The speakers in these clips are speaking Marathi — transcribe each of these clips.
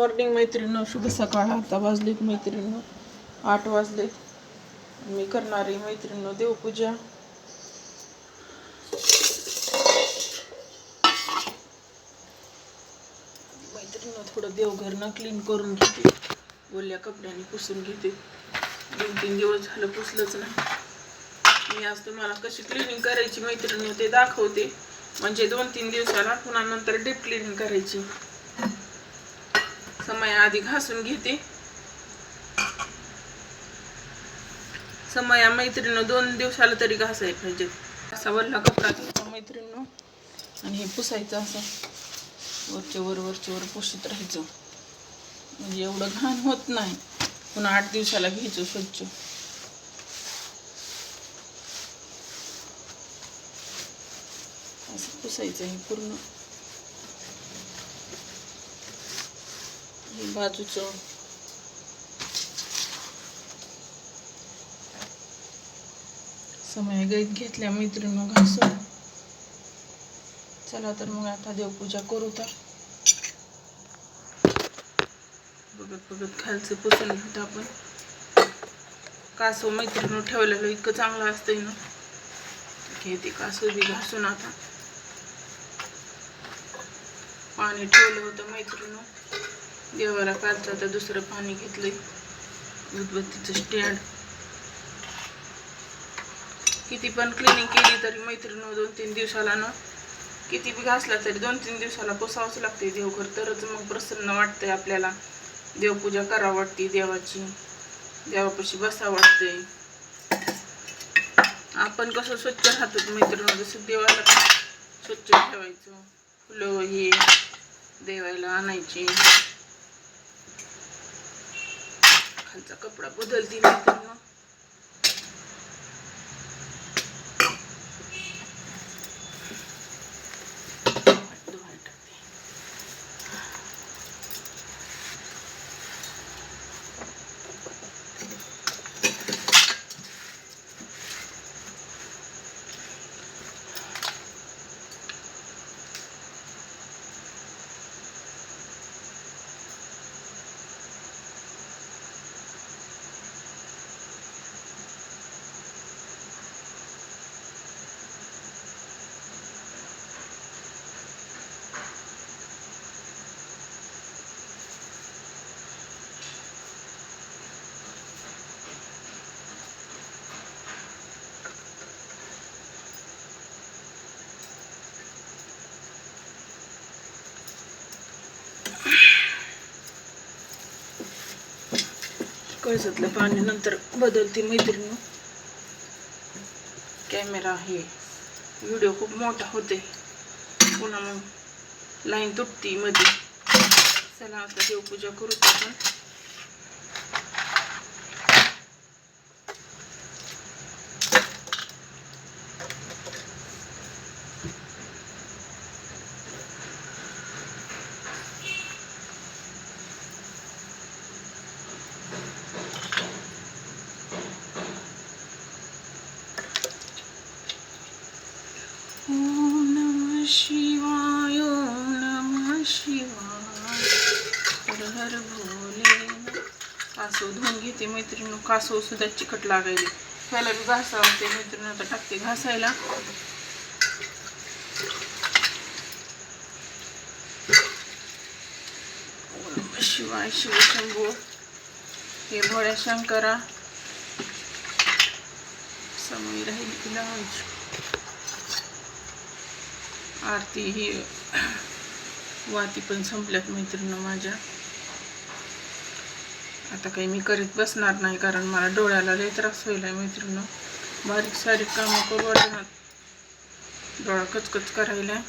मॉर्निंग मैत्रिणीनं शुभ सकाळ. आता वाजलीत मैत्रिणीनं आठ वाजलेत मी करणारी मैत्रिणीनं देवपूजा. मैत्रिणीनं थोडं देवघरनं क्लीन करून घेते. ओल्या कपड्याने पुसून घेते. दोन तीन दिवस झालं पुसलंच नाही. मी आज तुम्हाला कशी क्लिनिंग करायची मैत्रिणी ते दाखवते. म्हणजे दोन तीन दिवसाला पुन्हा नंतर डीप क्लिनिंग करायची. समय आधी घासून घेते. समया मैत्रिणी दोन दिवसाला तरी घासायला पाहिजे. असा वरला कपडा घ्यायचा मैत्रिणीनं. आणि हे पुसायचं असं. वरच्या वर वरच्या वर पुसत राहायचं. म्हणजे एवढं घाण होत नाही. पुन्हा आठ दिवसाला घ्यायचं स्वच्छ. असं पुसायचं हे पूर्ण. बाजूचं. समय गैत घेतल्या मैत्रिणी घासून चला तर मग आता देवपूजा करू तर. बघत बघत खालचं पुसून घेतो आपण. कासव मैत्रिणी ठेवलेलं इतकं चांगलं असतंय ना. घेते कासव बी घासून आता. पाणी ठेवलं होतं मैत्रिणी देवाला कालचं आता दुसरं पाणी घेतलंय. उदबत्तीचं स्टँड किती पण क्लिनिंग केली तरी मैत्रिणी दोन तीन दिवसाला ना किती बी घासला तरी दोन तीन दिवसाला पुसावंच लागते देवघर तरच मग प्रसन्न वाटतंय आपल्याला. देवपूजा करावं वाटते देवाची. देवापाशी बसा वाटते आपण कसं स्वच्छ राहतो मैत्रिणी जसं देवाला स्वच्छ ठेवायचं फुलं हे देवायला आणायची. खालचा कपडा बदलती कळसातलं पाणी नंतर बदलते मैत्रिणी. कॅमेरा हे व्हिडिओ खूप मोठा होते. पुन्हा मग लाईन तुटती मध्ये चला आता देवपूजा करू आपण ओम नमः शिवाय ओम नमः शिवाय. हर हर भोले कासव धुवून घेते मैत्रिणी कासव सुद्धा चिकट लागायले. त्याला बी घासावते मैत्रिणी आता टाकते घासायला. शिवाय शिवशंभू हे भोळ्या शंकरा. समय राहील तिला आरती ही वाती पण संपल्यात मैत्रिणी माझ्या. आता काही मी करीत बसणार नाही कारण मला डोळ्याला लय त्रास होईल आहे मैत्रिणी. बारीक सारीक कामं करू वाटणार डोळा कचकच करायला.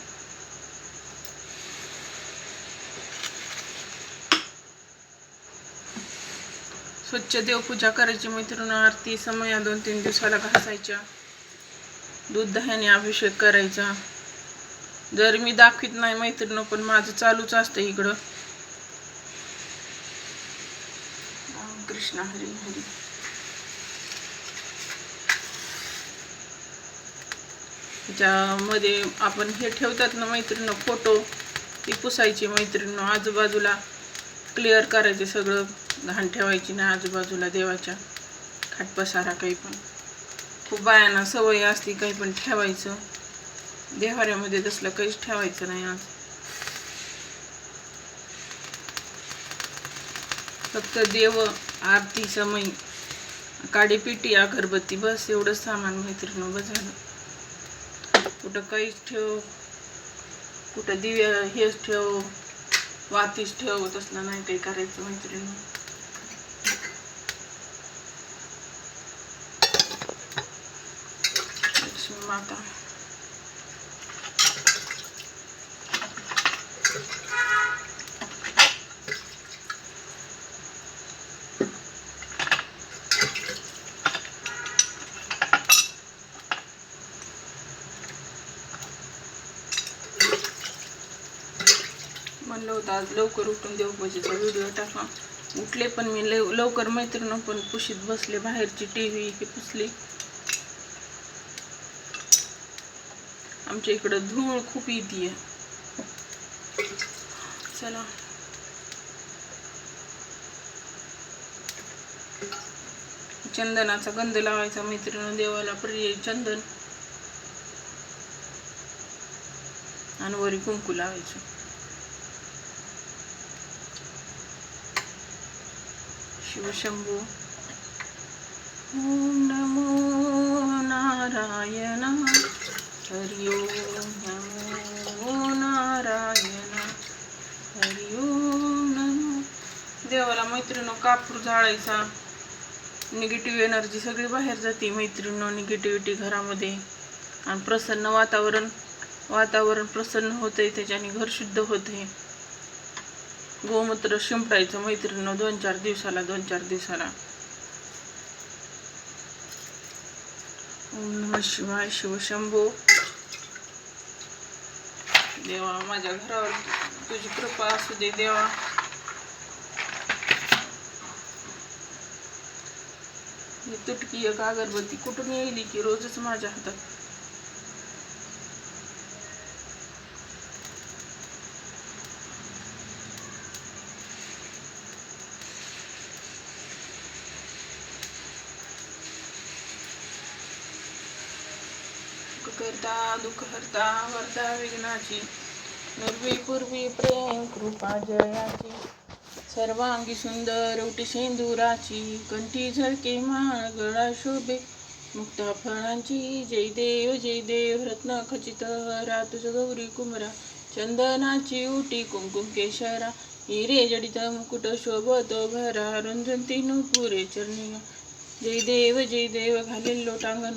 स्वच्छ देवपूजा करायची मैत्रिणी आरती समया दोन तीन दिवसाला घासायच्या. दूध दह्याने अभिषेक करायचा. जर मी दाखवित नाही मैत्रिणी पण माझं चालूच असतं इकडं. कृष्णा कृष्ण हरी हरी. त्याच्यामध्ये आपण हे ठेवतात ना मैत्रिणी फोटो. ती पुसायची मैत्रिणी आजूबाजूला क्लिअर करायचे सगळं. घाण ठेवायची नाही आजूबाजूला देवाच्या. खाटपसारा काही पण. खूप बायांना सवय असते काही पण ठेवायचं. देवाऱ्यामध्ये तसलं काहीच ठेवायचं नाही आज. फक्त देव आरती समय काडीपिटी अगरबत्ती बस एवढं सामान मैत्रिणी बस झालं कुठं काहीच ठेव कुठं दिव्या हेच ठेव वातीच ठेव तसलं नाही काही करायचं मैत्रिणी माता आता आज लवकर उठून देवपूजेचा व्हिडिओ टाका उठले पण मी लव लवकर मैत्रिणी पण पुशीत बसले बाहेरची टी व्ही हे पुसली. आमच्या इकडं धूळ खूप येते चला. चंदनाचा गंध लावायचा मैत्रीण देवाला प्रिय चंदन. आणि वरी कुंकू लावायचं. शिवशंभू. ओम नमो नारायण हरि ओम नमो नारायण हरि ओम नमो. देवाला मैत्रिणो कापूर झाळायचा निगेटिव्ह एनर्जी सगळी बाहेर जाते मैत्रिणो निगेटिव्हिटी घरामध्ये. आणि प्रसन्न वातावरण वातावरण प्रसन्न होते त्याच्याने घर शुद्ध होते गोमूत्र शिंपडायचं मैत्रिणीनं दोन चार दिवसाला दोन चार दिवसाला. ओम नम शिवाय शिवशंभो देवा माझ्या घरावर तुझी कृपा असू दे देवा. ही तुटकी एक अगरबत्ती कुठून येईल की रोजच माझ्या हातात? करता दुःख हरता वरता विघ्नाची. निर्वी पूर्वी प्रेम कृपा जयाची. सर्वांगी सुंदर उटी शेंदुराची कंठी झळके माळ गळा शोभे. मुक्ता फळांची. जय देव जय देव रत्न खचित. हरा तुझ गौरी कुमरा चंदनाची उटी कुमकुम केशरा. हिरे जडित मुकुट शोभत भरा. रुंजंती नुपुरे चरणी जय देव जय देव घालेल लोटांगण.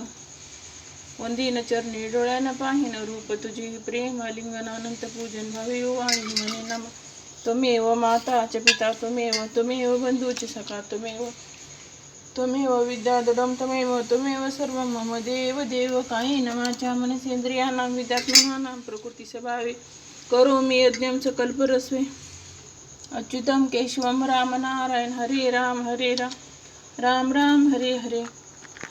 वंदीन चरणी डोळ्यानं पाहिन रूप तुझी प्रेम लिंगन पूजन भावे वाणी म्हणे नम त्वमेव च पिता त्वमेव त्वमेव च सखा त्वमेव त्वमेव विद्यादडम त्वमेव त्वमेव सर्व मम देव देव काही नमाच्या मनसेंद्रियानां विद्यात्मनां प्रकृती स्वभावे करोमि यज्ञं सकल्परस्वे अच्युतं केशवं रामनारायण हरे राम हरे राम राम राम हरे हरे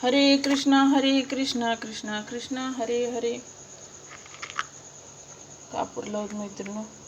हरे कृष्णा हरे कृष्णा कृष्णा कृष्णा हरे हरे. कापूर लावत मैत्रिणी